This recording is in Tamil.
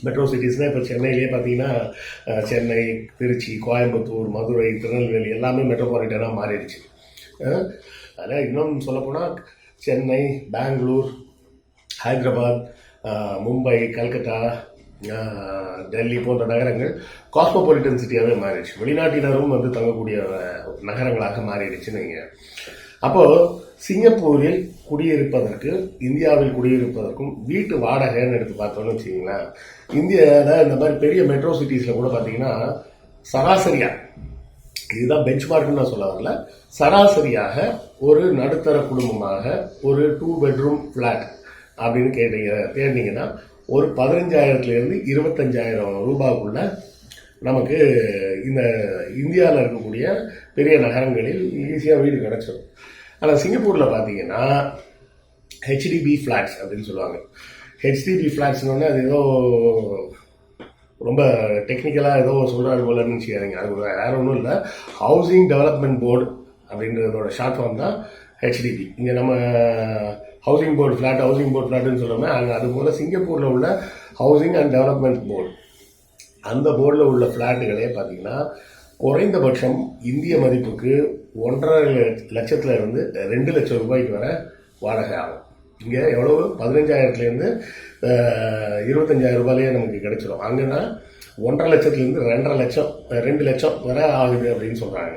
மெட்ரோ சிட்டிஸ்னால் இப்போ சென்னையிலே பார்த்தீங்கன்னா சென்னை திருச்சி கோயம்புத்தூர் மதுரை திருநெல்வேலி எல்லாமே மெட்ரோபாலிட்டனாக மாறிடுச்சு. அஹ், அதில் இன்னும் சொல்லப்போனால் சென்னை பெங்களூர் ஹைதராபாத் மும்பை கல்கத்தா டெல்லி போன்ற நகரங்கள் காஸ்மோபாலிட்டன் சிட்டியாகவே மாறிடுச்சு. வெளிநாட்டினரும் வந்து தங்கக்கூடிய நகரங்களாக மாறிடுச்சுன்னு நீங்கள் அப்போது சிங்கப்பூரில் குடியிருப்பதற்கு இந்தியாவில் குடியிருப்பதற்கும் வீட்டு வாடகைன்னு எடுத்து பார்த்தோம்னு வச்சிங்களேன் இந்தியாவில் இந்த மாதிரி பெரிய மெட்ரோ சிட்டிஸில் கூட பார்த்தீங்கன்னா சராசரியாக இதுதான் பெஞ்ச் மார்க்னு நான் சொல்ல வரல சராசரியாக ஒரு நடுத்தர குடும்பமாக ஒரு டூ பெட்ரூம் ஃப்ளாட் அப்படின்னு கேட்டீங்க தேடினீங்கன்னா ஒரு பதினஞ்சாயிரத்துலேருந்து இருபத்தஞ்சாயிரம் ரூபாய்க்குள்ள நமக்கு இந்த இந்தியாவில் இருக்கக்கூடிய பெரிய நகரங்களில் ஈஸியாக வீடு கிடச்சிடும் ஆனால் சிங்கப்பூரில் பார்த்தீங்கன்னா ஹெச்டிபி ஃப்ளாட்ஸ் அப்படின்னு சொல்லுவாங்க. ஹெச்டிபி ஃப்ளாட்ஸ்னு அது ஏதோ ரொம்ப டெக்னிக்கலாக ஏதோ சொல்கிறாரு போல நினச்சிக்காதீங்க அது வேறு ஒன்றும் இல்லை. ஹவுசிங் டெவலப்மெண்ட் போர்டு அப்படின்றதோட ஷார்ட் ஃபார்ம் தான் ஹெச்டிபி இங்கே நம்ம housing board flat housing board ஃப்ளாட்னு சொல்கிறோமே அங்கே அது போல் சிங்கப்பூரில் உள்ள ஹவுசிங் அண்ட் டெவலப்மெண்ட் போர்டு அந்த போர்டில் உள்ள ஃப்ளாட்டுகளே பார்த்தீங்கன்னா குறைந்தபட்சம் இந்திய மதிப்புக்கு ஒன்றரை லட்சத்துல இருந்து ரெண்டு லட்சம் ரூபாய்க்கு வர வாடகை ஆகும். இங்கே எவ்வளவு? பதினஞ்சாயிரத்துலேருந்து இருபத்தஞ்சாயிரம் ரூபாயிலே நமக்கு கிடச்சிரும். அங்கேனா ஒன்றரை லட்சத்துலேருந்து ரெண்டரை லட்சம் ரெண்டு லட்சம் வர ஆகுது அப்படின்னு சொல்கிறாங்க